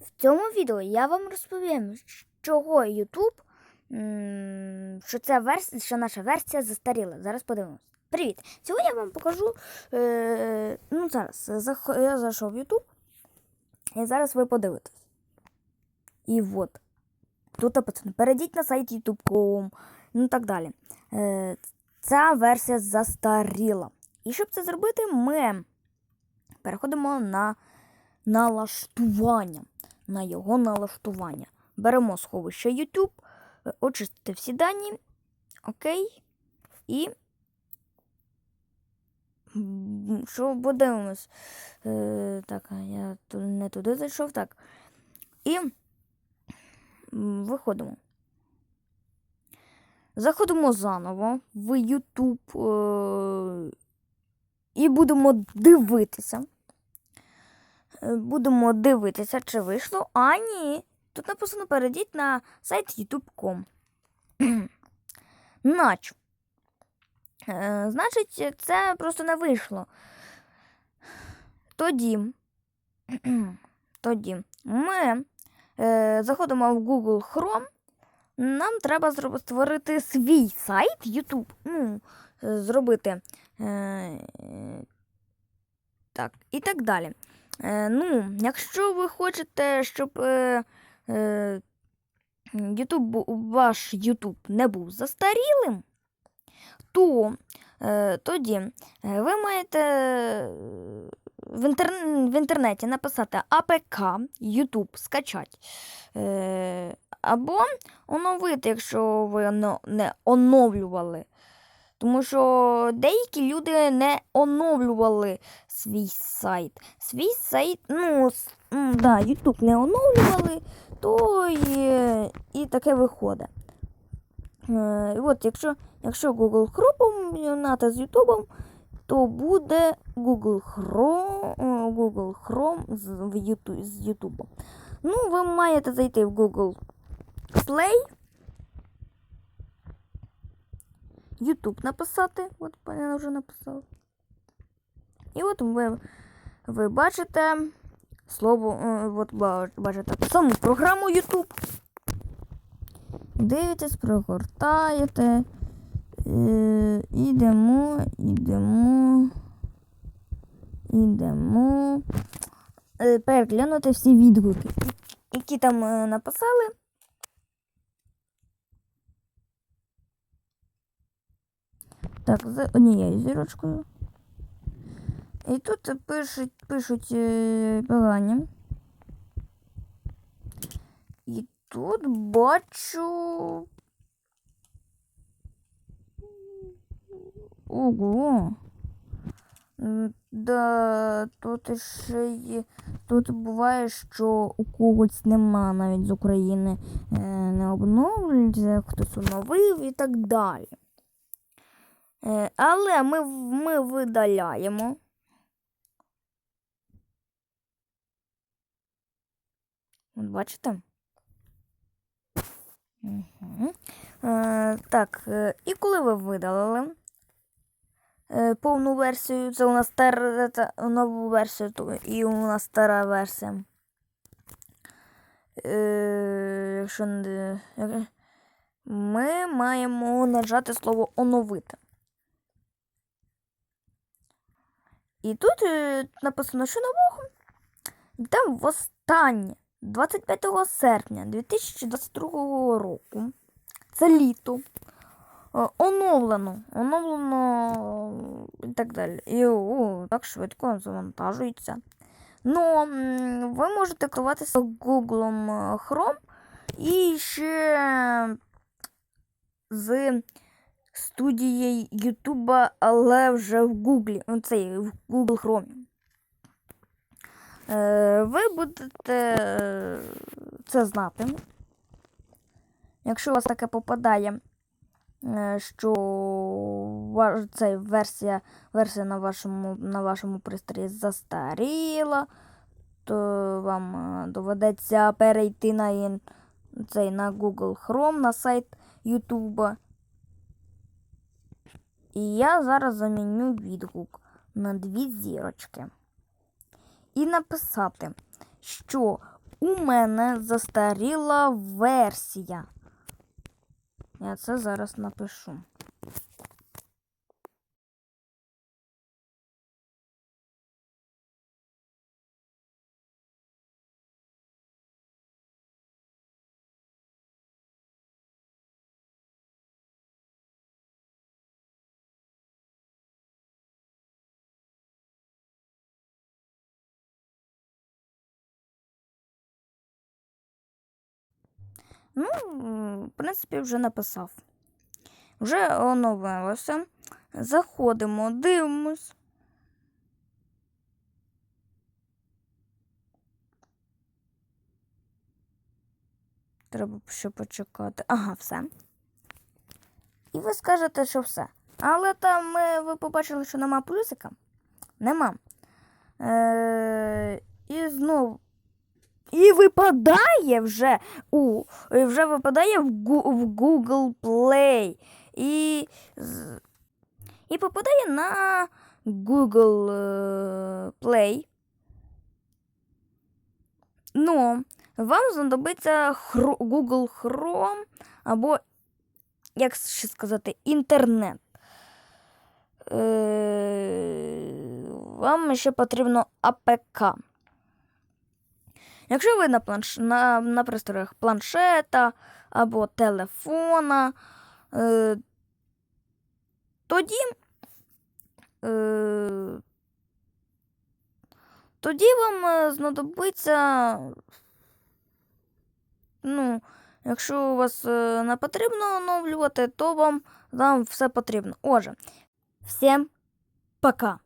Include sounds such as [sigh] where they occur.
В цьому відео я вам розповім, чого YouTube, що ця версія, що наша версія застаріла. Зараз подивимось. Привіт! Сьогодні я вам покажу. Е, ну, зараз я зайшов в YouTube. І зараз ви подивитесь. І от. Тут написано: перейдіть на сайт YouTube.com, ну так далі. Е, ця версія застаріла. І щоб це зробити, ми переходимо на налаштування. На його налаштування. Беремо сховище YouTube, е, очистити всі дані. Окей. І. Що подивимось? Е, так, я не туди зайшов. Так. І виходимо. Заходимо заново в YouTube е, і будемо дивитися. Будемо дивитися, чи вийшло. А ні. Тут написано перейдіть на сайт youtube.com. [clears throat] Наче. Е, Значить, це просто не вийшло. Тоді, [clears throat] тоді ми е, заходимо в Google Chrome. Нам треба створити свій сайт YouTube. Ну, е, зробити. Е, так, і так далі. Е, ну, якщо ви хочете, щоб е, е, YouTube, ваш YouTube не був застарілим, то е, тоді е, ви маєте е, в, інтер... в інтернеті написати APK YouTube скачати. Е, або оновити, якщо ви не оновлювали. Тому що деякі люди не оновлювали свій сайт. Свій сайт, ну, да, YouTube не оновлювали, то і, і таке виходить. Е, от, якщо, якщо Google Chrome з YouTube, то буде Google Chrome, е, Google Chrome з, YouTube, з YouTube. Ну, ви маєте зайти в Google Play. YouTube написати. От я вже написав. І от ви, ви бачите слово, е, от бачите саму програму YouTube. Дивитесь, прогортаєте. Е, ідемо, ідемо. Ідемо. Е, переглянути всі відгуки, які там написали. Так, з однією зірочкою. І тут пишуть, пишуть е, погані. І тут бачу. Ого. Да, тут ще є. Тут буває, що у когось нема навіть з України е, не обновлюється, хтось оновив і так далі. Е, але ми, ми видаляємо. От бачите? Угу. Е, так, е, і коли ви видалили е, повну версію, це у нас стара, нову версію, то і у нас стара версія. Е, якщо не, ми маємо нажати слово оновити. І тут е, написано, що нового. І Там востаннє 25 серпня 2022 року. Це літо. е, Оновлено. Оновлено і так далі. І о, так швидко завантажується. Ну, ви можете керуватися Google е, Chrome і ще з студією YouTube, але вже в Google, ну, цей, в Google Chrome. Е, ви будете е, це знати. Якщо у вас таке попадає, е, що цей версія, версія на вашому, на вашому пристрої застаріла, то вам доведеться перейти на, цей, на Google Chrome, на сайт YouTube. І я зараз заміню відгук на дві зірочки. І написати, що у мене застаріла версія. Я це зараз напишу. Ну, в принципі, вже написав. Вже оновилося. Заходимо, дивимось. Треба ще почекати. Ага, все. І ви скажете, що все. Але там ви побачили, що нема плюсика? Нема. Е, і знову. І випадає вже у вже випадає в, Google Play. І, і попадає на Google е, Play. Ну, вам знадобиться Google Chrome або, як ще сказати, інтернет. Е, вам ще потрібно АПК. Якщо ви на, планш... на, на пристроях планшета або телефона, е, тоді, е, тоді вам е, знадобиться, ну, якщо у вас е, не потрібно оновлювати, то вам, вам все потрібно. Отже, всім пока!